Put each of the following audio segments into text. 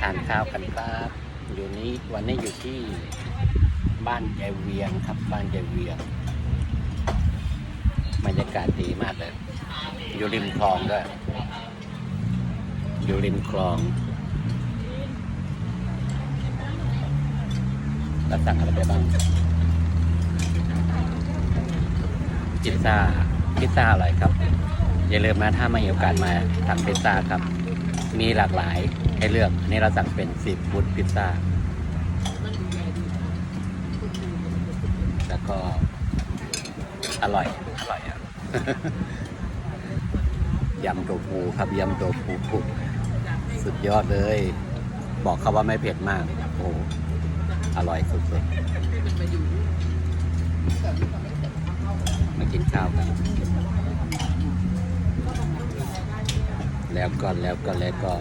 ทานข้าวกันครับ อยู่นี้วันนี้อยู่ที่บ้านยายเวียงครับ บ้านยายเวียงบรรยากาศดีมากเลย อยู่ริมคลองด้วย อยู่ริมคลองแล้วสั่งอะไรไปบ้างพิซซ่าพิซซ่าอร่อยครับ อย่าลืมนะถ้าไม่มีโอกาสมาสั่งพิซซ่าครับ มีหลากหลายให้เลือกอันนี่เราสั่งเป็นซีฟู้ดพิซซ่าแล้วก็อร่อย อร่อยอะยำโตฟูครับยำโตฟูสุดยอดเลย บอกเขาว่าไม่เผ็ดมากโอ้อร่อยสุดๆมากินข้าวกัน แล้วก็แล้วก็แล้วก็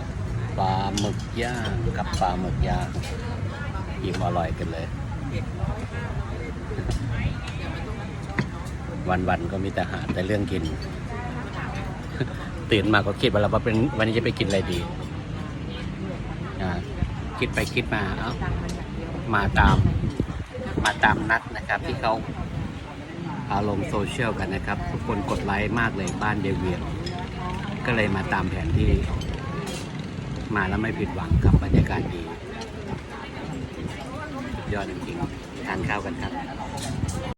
ปลาหมึกย่างกับปลาหมึกย่างอิ่มอร่อยกันเลย วันๆก็มีแต่หาแต่เรื่องกิน ตื่นมาก็คิดว่าเราเป็นวันนี้จะไปกินอะไรดีคิดไปคิดมาเอ้ามาตามมาตามนัดนะครับ ที่เขาเอาลงโซเชียลกันนะครับ ทุกคนกดไลค์มากเลยบ้านเดวีย ก็เลยมาตามแผนที่ มาแล้วไม่ผิดหวังกับบรรยากาศดี ยอดจริงๆทานข้าวกันครับ